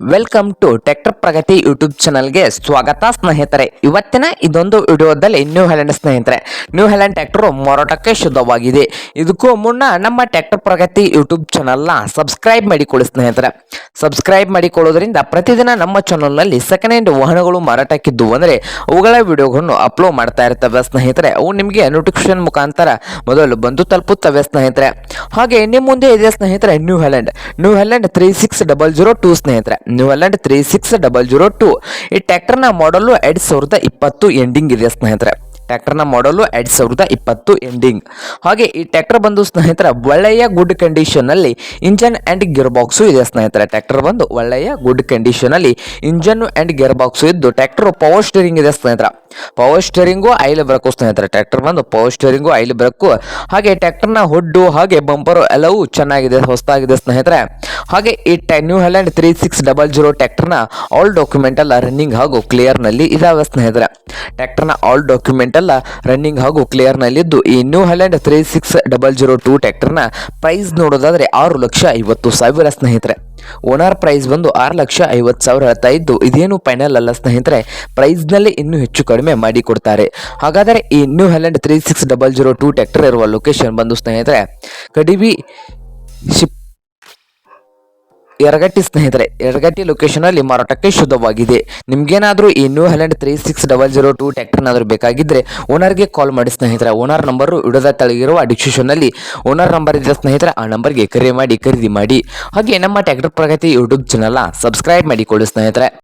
Welcome to tractor Pragati YouTube ಚಾನಲ್ಗೆ ಸ್ವಾಗತ, ಸ್ನೇಹಿತರೆ. ಇವತ್ತಿನ ಇದೊಂದು ವಿಡಿಯೋದಲ್ಲಿ ನ್ಯೂ ಹ್ಯಾಲೆಂಡ್ ಸ್ನೇಹಿತರೆ. ನ್ಯೂ ಹ್ಯಾಲೆಂಡ್ ಟ್ರ್ಯಾಕ್ಟರ್ ಮಾರಾಟಕ್ಕೆ ಶುದ್ಧವಾಗಿದೆ. ಇದಕ್ಕೂ ಮುನ್ನ ನಮ್ಮ ಟ್ರ್ಯಾಕ್ಟರ್ ಪ್ರಗತಿ ಯೂಟ್ಯೂಬ್ ಚಾನಲ್ನ ಸಬ್ಸ್ಕ್ರೈಬ್ ಮಾಡಿಕೊಳ್ಳಿ ಸ್ನೇಹಿತರೆ. ಸಬ್ಸ್ಕ್ರೈಬ್ ಮಾಡಿಕೊಳ್ಳೋದ್ರಿಂದ ಪ್ರತಿದಿನ ನಮ್ಮ ಚಾನಲ್ನಲ್ಲಿ ಸೆಕೆಂಡ್ ಹ್ಯಾಂಡ್ ವಾಹನಗಳು ಮಾರಾಟಕ್ಕಿದ್ದು ಅಂದರೆ ಅವುಗಳ ವಿಡಿಯೋಗಳನ್ನು ಅಪ್ಲೋಡ್ ಮಾಡ್ತಾ ಇರ್ತವೆ ಸ್ನೇಹಿತರೆ. ಅವು ನಿಮಗೆ ನೋಟಿಫಿಕೇಶನ್ ಮುಖಾಂತರ ಮೊದಲು ಬಂದು ತಲುಪುತ್ತವೆ ಸ್ನೇಹಿತರೆ. ಹಾಗೆ ನಿಮ್ಮ ಮುಂದೆ ಇದೆ ಸ್ನೇಹಿತರೆ New Holland New Holland three six double zero two ಸ್ನೇಹಿತರೆ. New Holland three six double zero two ಈ ಟ್ಯಾಕ್ಟರ್ನ ಮಾಡಲು ಎರಡು ಸಾವಿರದ ಇಪ್ಪತ್ತು ಎಂಡಿಂಗ್ ಇದೆ ಸ್ನೇಹಿತರೆ. ಟ್ರ್ಯಾಕ್ಟರ್ನ ಮಾಡಲು ಎರಡು ಸಾವಿರದ ಇಪ್ಪತ್ತು ಎಂಡಿಂಗ್ ಹಾಗೆ ಈ ಟ್ರ್ಯಾಕ್ಟರ್ ಬಂದು ಸ್ನೇಹಿತರ, ಒಳ್ಳೆಯ ಗುಡ್ ಕಂಡೀಷನ್ನಲ್ಲಿ ಇಂಜನ್ ಆ್ಯಂಡ್ ಗೇರ್ ಬಾಕ್ಸು ಇದೆ ಸ್ನೇಹಿತರ. ಟ್ರ್ಯಾಕ್ಟರ್ ಬಂದು ಒಳ್ಳೆಯ ಗುಡ್ ಕಂಡೀಷನಲ್ಲಿ ಇಂಜನ್ ಆ್ಯಂಡ್ ಗೇರ್ ಬಾಕ್ಸು ಇದ್ದು ಟ್ರ್ಯಾಕ್ಟರ್ ಪವರ್ ಸ್ಟೇರಿಂಗ್ ಇದೆ ಸ್ನೇಹಿತರ. ಪವರ್ ಸ್ಟೇರಿಂಗು ಐಲ್ ಬ್ರಕ್ಕು ಸ್ನೇಹಿತರ. ಟ್ರ್ಯಾಕ್ಟರ್ ಬಂದು ಪವರ್ ಸ್ಟೇರಿಂಗು ಐಲ್ ಬ್ರಕ್ಕು ಹಾಗೆ ಟ್ರ್ಯಾಕ್ಟರ್ನ ಹುಡ್ಡು ಹಾಗೆ ಬಂಪರು ಎಲ್ಲವೂ ಚೆನ್ನಾಗಿದೆ, ಹೊಸದಾಗಿದೆ ಸ್ನೇಹಿತರೆ. ಹಾಗೆ ಈ New Holland three six double zero ಟ್ಯಾಕ್ಟರ್ನ all document ಎಲ್ಲ ರನ್ನಿಂಗ್ ಹಾಗೂ ಕ್ಲಿಯರ್ನಲ್ಲಿ ಇದಾವೆ ಸ್ನೇಹಿತರೆ. ಟ್ಯಾಕ್ಟರ್ನ ಆಲ್ ಡಾಕ್ಯುಮೆಂಟ್ ಎಲ್ಲ ರನ್ನಿಂಗ್ ಹಾಗೂ ಕ್ಲಿಯರ್ನಲ್ಲಿದ್ದು ಈ New Holland three six double zero two ಟ್ಯಾಕ್ಟರ್ನ price ನೋಡೋದಾದರೆ ಆರು ಲಕ್ಷ ಐವತ್ತು ಸಾವಿರ ಸ್ನೇಹಿತರೆ. ಓನರ್ ಪ್ರೈಸ್ ಬಂದು ಆರು ಲಕ್ಷ ಐವತ್ತು ಸಾವಿರ ಹೇಳ್ತಾ ಇದ್ದು ಇದೇನು ಫೈನಲ್ ಅಲ್ಲ ಸ್ನೇಹಿತರೆ. ಪ್ರೈಸ್ನಲ್ಲಿ ಇನ್ನೂ ಹೆಚ್ಚು ಕಡಿಮೆ ಮಾಡಿಕೊಡ್ತಾರೆ ಹಾಗಾದರೆ ಈ New Holland three six double zero two tractor ಇರುವ ಲೊಕೇಶನ್ ಬಂದು ಸ್ನೇಹಿತರೆ ಕಡಿಬಿ ಶಿಪ್ ಯರಗಟ್ಟಿ ಸ್ನೇಹಿತರೆ ಎರಗಟ್ಟಿ ಲೊಕೇಶನ್ ಅಲ್ಲಿ ಮಾರಾಟಕ್ಕೆ ಶುದ್ಧವಾಗಿದೆ. ನಿಮ್ಗೇನಾದರೂ ಈ New Holland three six double zero two ಟ್ಯಾಕ್ಟರ್ನಾದರೂ ಬೇಕಾಗಿದ್ದರೆ ಓನರ್ಗೆ ಕಾಲ್ ಮಾಡಿ ಸ್ನೇಹಿತರೆ. ಓನರ್ ನಂಬರು ತಳಗಿರುವ ತೆಳಗಿರುವ ಡಿಸ್ಕ್ರಿಪ್ಷನ್ನಲ್ಲಿ ಓನರ್ ನಂಬರ್ ಇದೆ ಸ್ನೇಹಿತರೆ. ಆ ನಂಬರ್ಗೆ ಕರೆ ಮಾಡಿ, ಖರೀದಿ ಮಾಡಿ. ಹಾಗೆ ನಮ್ಮ ಟ್ಯಾಕ್ಟರ್ ಪ್ರಗತಿ ಯೂಟ್ಯೂಬ್ ಚಾನಲ್ನ ಸಬ್ಸ್ಕ್ರೈಬ್ ಮಾಡಿಕೊಳ್ಳಿ ಸ್ನೇಹಿತರೆ.